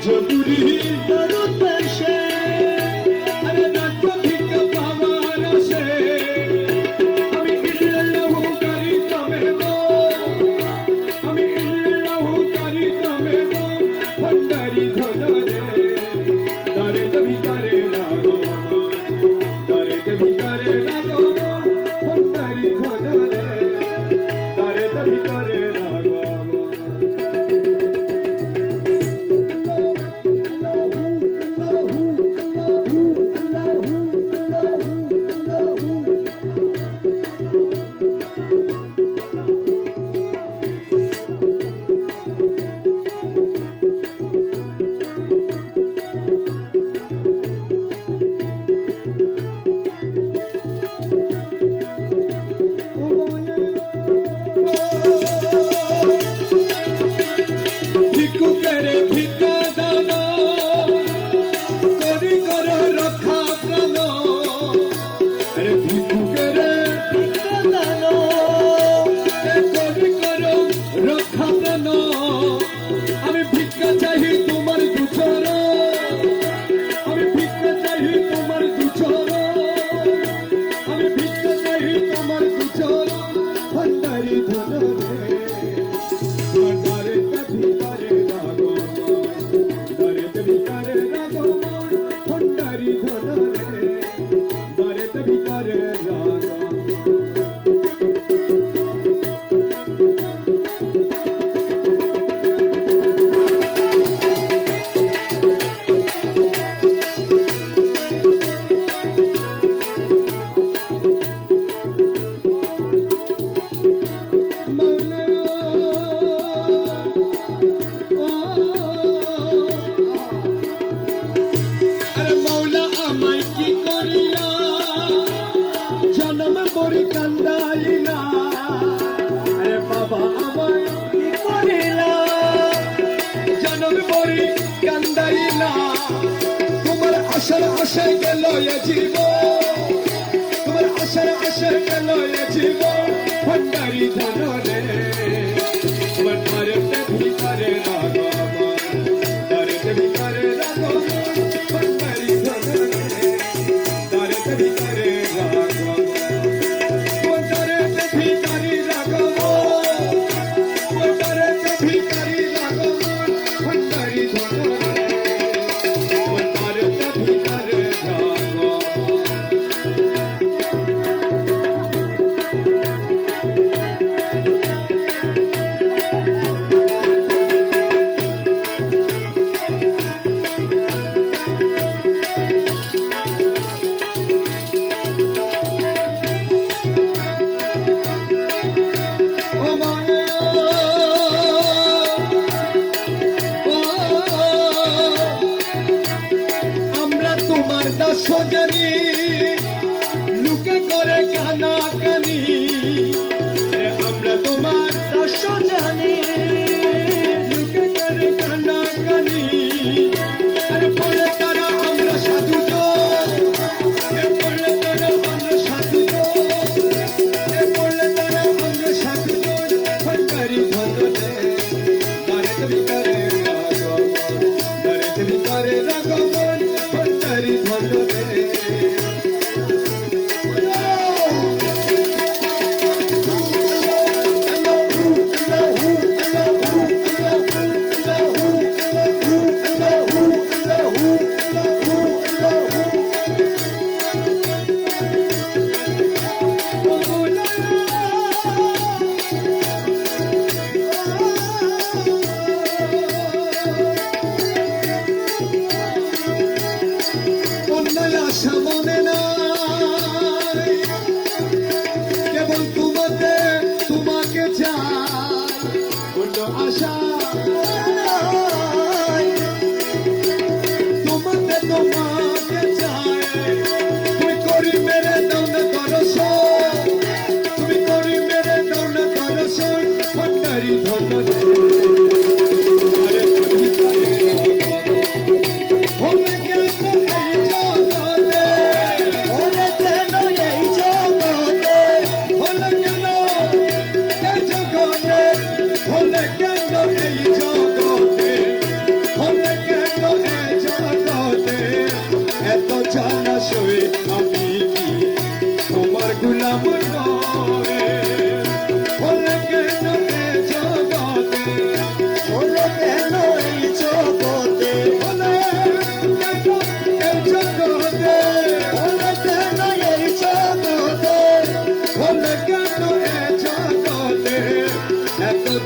to You get it. কান্দাই না তোমার আশার আশায় গেল এ জীব তোমার আশার আশায় গেল এ জীব ভান্ডারি জানো don't.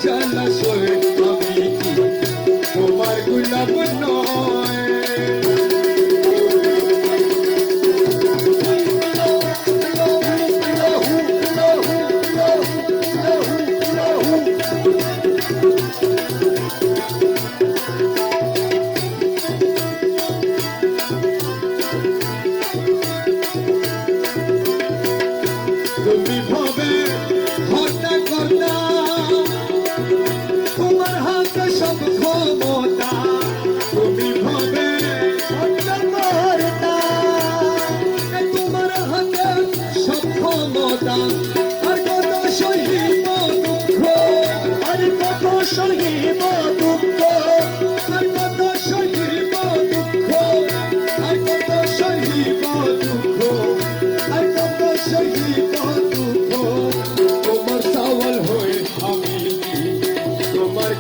चला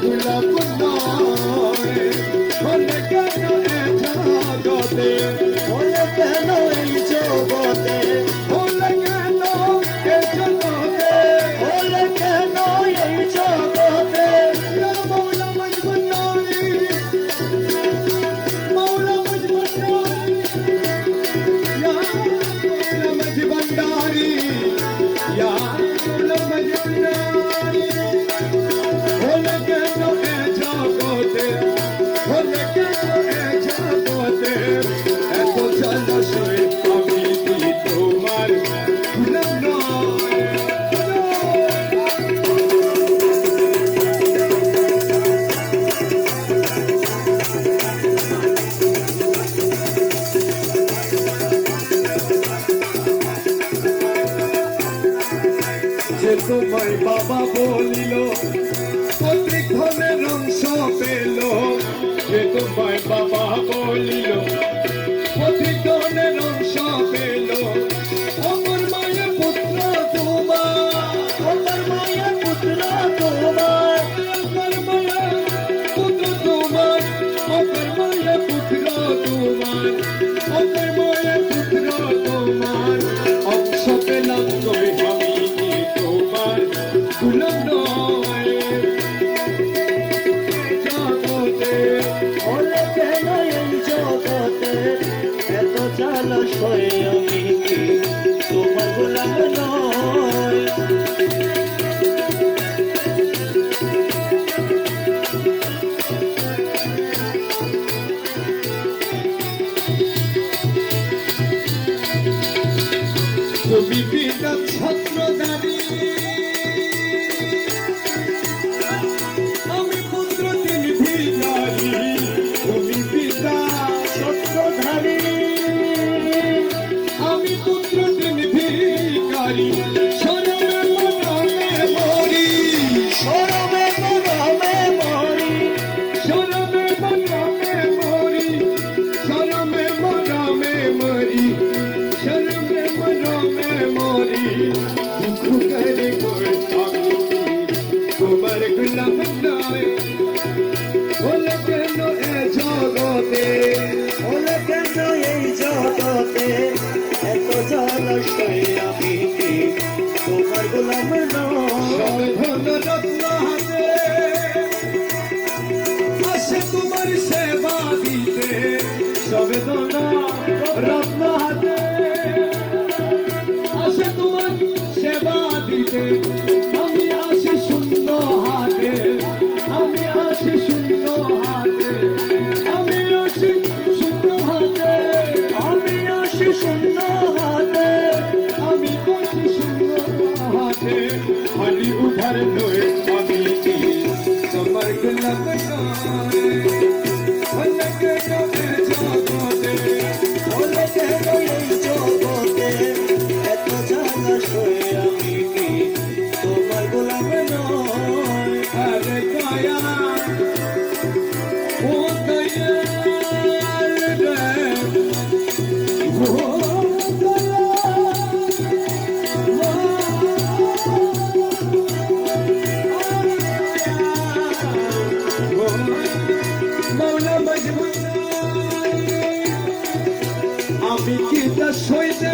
I'm not going to. হয়ে আমি তোমার গোলাম নয় তুমি বিনা ছাত্র রত্ন রত্ন বিকিতা সইতে